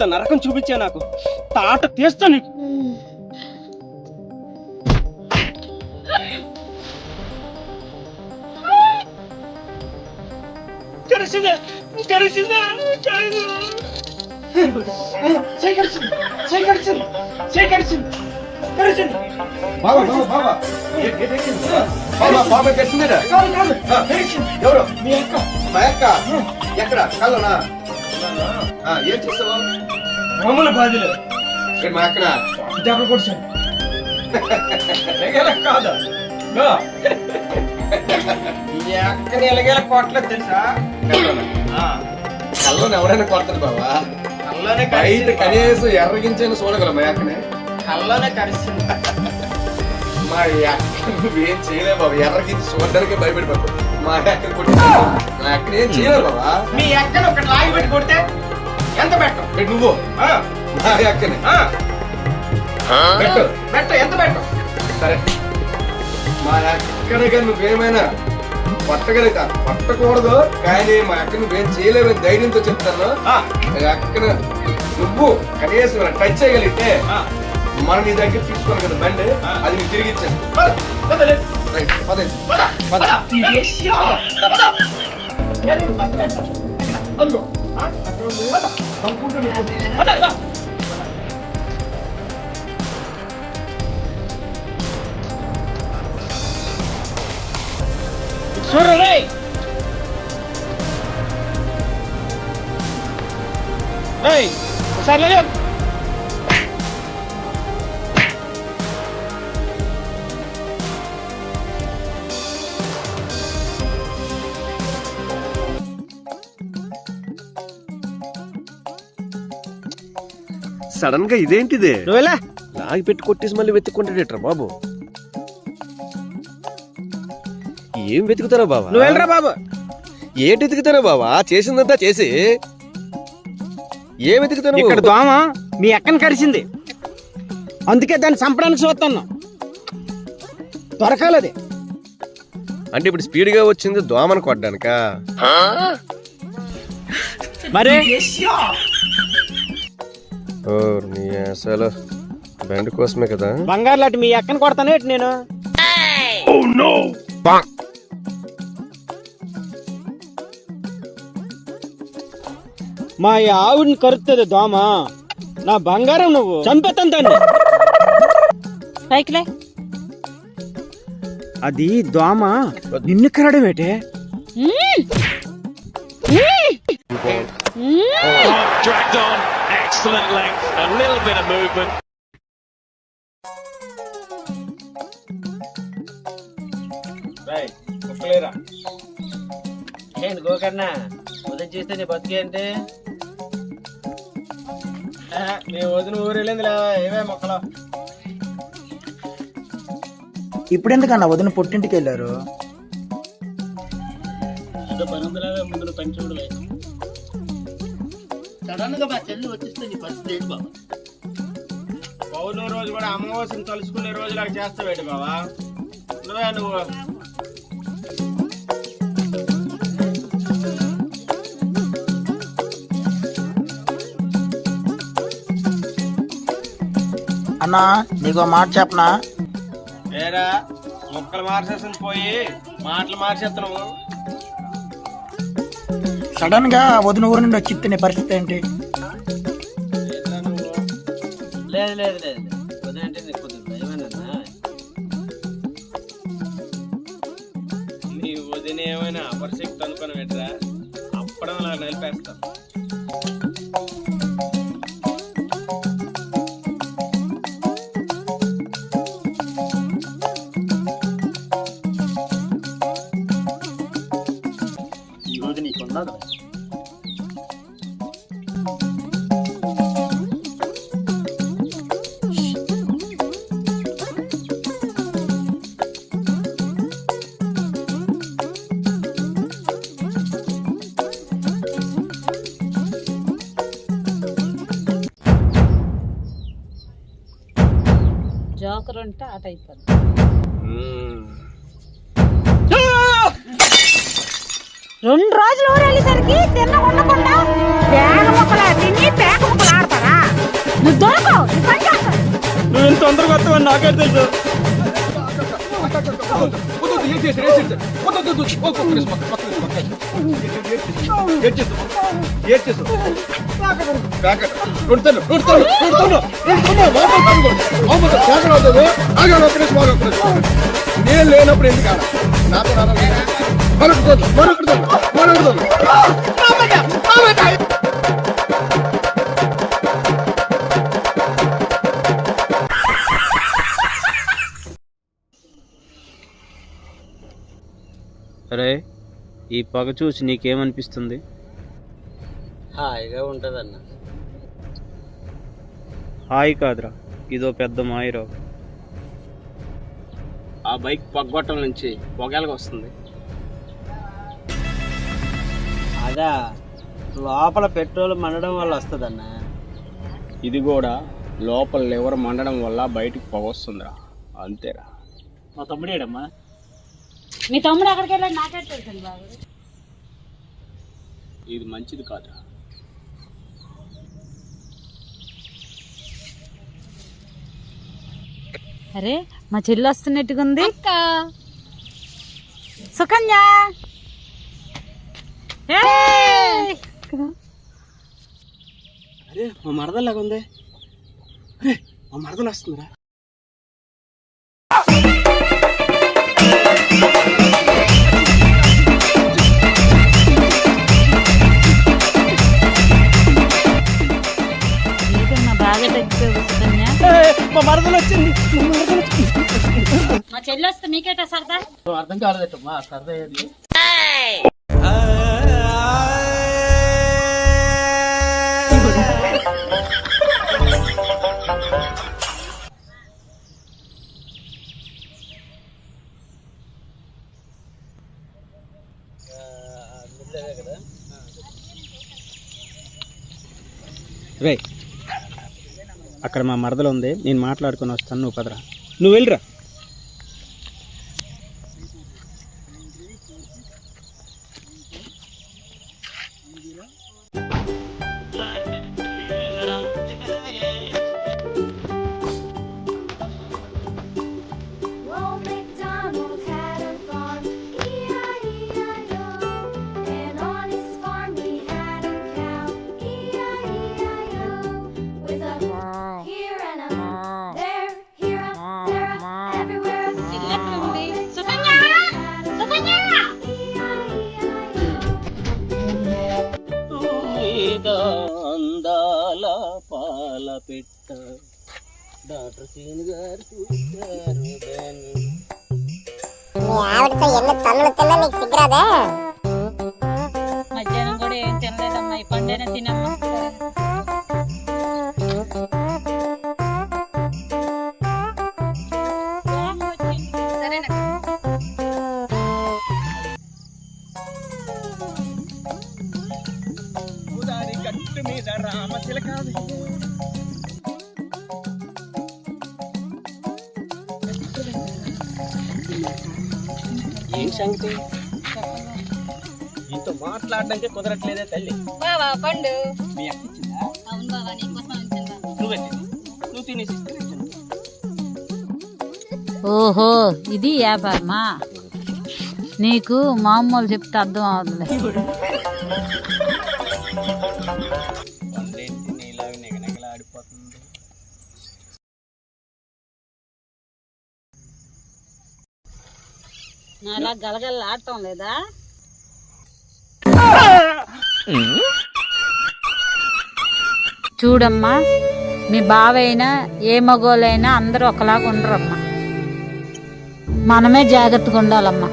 ఎంత నరకం చూపించా నాకు. తాట తీస్తా నీకు. సేకరిసింది కరిసింది బాబా బాబా బాబా. ఏ- ఏ- ఏ- బాబా బాబా కలిసిందేరా కాదు కాదు ఆ, కరిసింది ఎవరు? మీ అక్క. మా అక్క? ఎక్కడ? కళ్ళనా? ఆ, ఏం చేస్తావు మామూల బాధలు. ఇక్కడ మా కొడిచాను కాదా? ఎలాగేలా కొట్టలేదు తెలుసా? కళ్ళనా కళ్ళని ఎవరైనా కొడతారు బాబా కల్లోనే బయట కనీసం ఎర్రగించైనా చూడగలం మా అక్కనే? కల్లోనే కరిసింది. మా అక్క నువ్వేం చేయలేవు బాబా ఎర్రగించి చూడడానికి భయపడిపోతావు మా అక్క కొట్టి మా అక్కని ఏం చేయలేవు బాబా మీ అక్కని ఒకటి లాగి పెట్టి కొడితే ఎంత పెట్టు? నువ్వు. ఆ, మా అక్కని ఆ, పెట్టు. పెట్టు ఎంత పెట్టు? సరే. మా అక్కడిగా నువ్వేమైనా పట్టగలుగుతా పట్టకూడదు. కానీ మా అక్క నువ్వేం చేయలేవని ధైర్యంతో చెప్తాను. అక్కను నువ్వు కనీసం టచ్ చేయగలిగితే మనం నీ దగ్గర తీసుకోవాలి కదా బండి. అది నీకు తిరిగి ఇచ్చేది పద. పద, పద. ఏష్యా, పద. ఏది, పద. అదిగో, ఆ, పద. సడన్గా ఇదేంటిదే? నువ్వెలా? లాగి పెట్టి కొట్టేసి మళ్ళీ వెతుక్కుంటాడేట్రా బాబు. ఏం వెతుకుతారా బాబా నువ్వు వెళ్ళరా బాబు. ఏంటి వెతుకుతారా బాబా చేసిందంతా చేసి. ఏం వెతుకుతాను ఇక్కడ దోమ మీ అక్కని కరిచింది. అందుకే దాన్ని చంపడానికి చూస్తాను దొరకాలది. అంటే ఇప్పుడు స్పీడ్గా వచ్చింది దోమను కొట్టడానికా? మరి? నీ అసలు బ్యాండ్ కోసమే కదా? బంగారు లాంటి మీ అక్కని కొడతానే నేను? మా ఈ ఆవిడని కరుస్తుంది దోమ. నా బంగారం నువ్వు చంపేతాను దాన్ని. పైకిలే అది దోమ. నిన్ను కరడం ఏంటే excellent length, a little bit of movement. ఏంటి గోకర్ణ? ఉదయం చేస్తే నీ బతికేంటి నీ వదిన ఊరు వెళ్ళింది ఏవే మొక్కలు? ఇప్పుడు ఎందుకన్నా వదిన పుట్టింటికి వెళ్ళారు? సడన్గా మా చెల్లి వచ్చేస్తే నీ పరిస్థితి ఏంటి బాబా. పౌర్ణమి రోజు కూడా అమావాస్యను తలుచుకునే రోజులాగా చేస్తావేంటి బావా? నువ్వే నువ్వు? అన్నా నీకు మాట చెప్పనా? ఏరా మొక్కలు మార్చేసిన పోయి మాటలు మార్చేస్తున్నావు. సడన్గా వదిన ఊరు నుండి వచ్చి పరిస్థితి ఏంటి? లేదు లేదు లేదు. ఉదయంటే నీకు నీ వదిన ఏమైనా అపరిశక్తి అనుకుని పెట్టరా? రోజు నీకున్నది జోకర్ ఉంటే ఆట అయిపోద్ది రెండు రోజులు ఊరెళ్ళేసరికి తిన్న ఉండకుండా పేక ముక్కలా తిని పేక ముక్కలు ఆడతాడు నువ్వు దొరకవు పని చేస్తావు. నువ్వు ఇంత తొందరగా వస్తావని నాకే తెలుసు. నేను లేనప్పుడు ఎందుకు? నాతో రారా? మరొకటి తోలు, మరొకటి తోలు, మరొకటి తోలు. అరే ఈ పొగ చూసి నీకేమనిపిస్తుంది? హాయిగా ఉంటదన్న. హాయి కాదురా ఇదో పెద్ద మాయరావు. ఆ బైక్ పొగ్గొట్టం నుంచి పొగలగా వస్తుంది అదా లోపల పెట్రోల్ మండడం వల్ల వస్తుందన్న. ఇది కూడా లోపల లివర్ మండడం వల్ల బయటికి పొగ వస్తుందిరా. అంతేరా. మా తమ్ముడేడమ్మా మీ తమ్ముడు ఎక్కడికి వెళ్ళాడు నాకే తెలుసండి బాబు. ఇది మంచిది కాదురా. అరే మా చెల్లి వస్తున్నట్టుగుంది. సుకన్య! అరే మా మరదలాగా ఉంది. అరే మా మరదలు వస్తుందిరా మా మరదలు వచ్చింది. మా చెల్లి వస్తే మీకేటా సరదా? అర్థం కాలేదట్టమ్మా సరదా ఏది? రే అక్కడ మా మరదలు ఉంది నేను మాట్లాడుకుని వస్తాను నువ్వు పదరా. నువ్వు వెళ్ళిరా. ya డాక్టర్ సీన్ గారు చూశారు దాన్ని. మధ్యాహ్నం కూడా ఏం తినలేదమ్మా ఈ పండైనా తినమ్మా గట్టు మీద సంగతి నీతో మాట్లాడడానికి కుదరట్లేదే తల్లి. బావా పండు. మీ అక్క ఇచ్చిందా? అవును బావా నీకోసం ఉంచిందా నువ్వు నువ్వు తినేసి. ఓహో ఇది వ్యాపారమా? నీకు మామూలు చెప్తే అర్థం అవుతుంది. అలా గలగల ఆడటం లేదా? చూడమ్మా మీ బావైనా ఏ మగోళ్ళైనా అందరూ ఒకలాగా ఉండరమ్మా. మనమే జాగ్రత్తగా ఉండాలమ్మా.